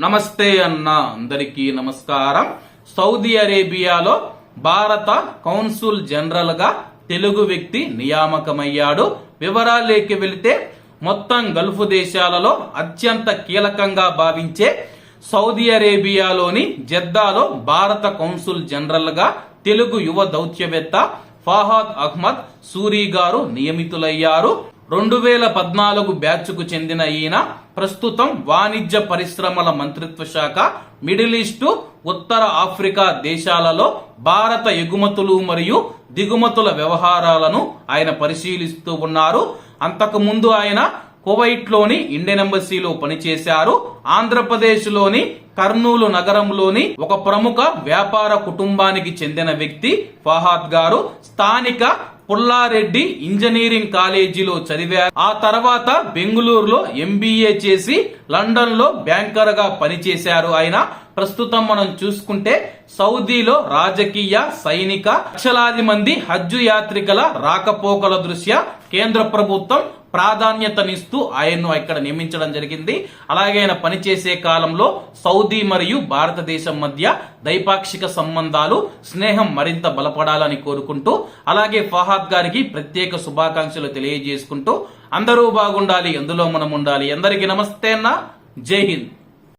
నమస్తే అన్న అందరికీ నమస్కారం. సౌదీ అరేబియాలో భారత కౌన్సుల్ జనరల్గా తెలుగు వ్యక్తి నియామకమయ్యాడు. వివరాలేకి వెళితే మొత్తం గల్ఫ్ దేశాలలో అత్యంత కీలకంగా భావించే సౌదీ అరేబియాలోని జెద్దాలో భారత కౌన్సుల్ జనరల్గా తెలుగు యువ దౌత్యవేత్త ఫాహాద్ అహ్మద్ సూరి గారు నియమితులయ్యారు. రెండు వేల పద్నాలుగు బ్యాచ్కు చెందిన ఈయన ప్రస్తుతం వాణిజ్య పరిశ్రమల మంత్రిత్వ శాఖ మిడిల్ ఈస్టు ఉత్తర ఆఫ్రికా దేశాలలో భారత ఎగుమతులు మరియు దిగుమతుల వ్యవహారాలను ఆయన పరిశీలిస్తూ ఉన్నారు. అంతకుముందు ఆయన కువైట్లోని ఇండియన్ ఎంబసీలో పనిచేశారు. ఆంధ్రప్రదేశ్లోని కర్నూలు నగరంలోని ఒక ప్రముఖ వ్యాపార కుటుంబానికి చెందిన వ్యక్తి ఫహాద్ గారు. స్థానిక పుల్లారెడ్డి ఇంజనీరింగ్ కాలేజీలో చదివారు. ఆ తర్వాత బెంగళూరులో ఎంబీఏ చేసి లండన్లో బ్యాంకర్గా పనిచేశారు ఆయన. ప్రస్తుతం మనం చూసుకుంటే సౌదీలో రాజకీయ సైనిక లక్షలాది మంది హజ్జు యాత్రికుల రాకపోకల దృష్ట్యా కేంద్ర ప్రభుత్వం ప్రాధాన్యతనిస్తూ ఆయన్ను ఇక్కడ నియమించడం జరిగింది. అలాగే ఆయన పనిచేసే కాలంలో సౌదీ మరియు భారతదేశం మధ్య ద్వైపాక్షిక సంబంధాలు స్నేహం మరింత బలపడాలని కోరుకుంటూ అలాగే ఫహాద్ గారికి ప్రత్యేక శుభాకాంక్షలు తెలియజేసుకుంటూ అందరూ బాగుండాలి అందులో మనం ఉండాలి. అందరికీ నమస్తే అన్న. జై హింద్.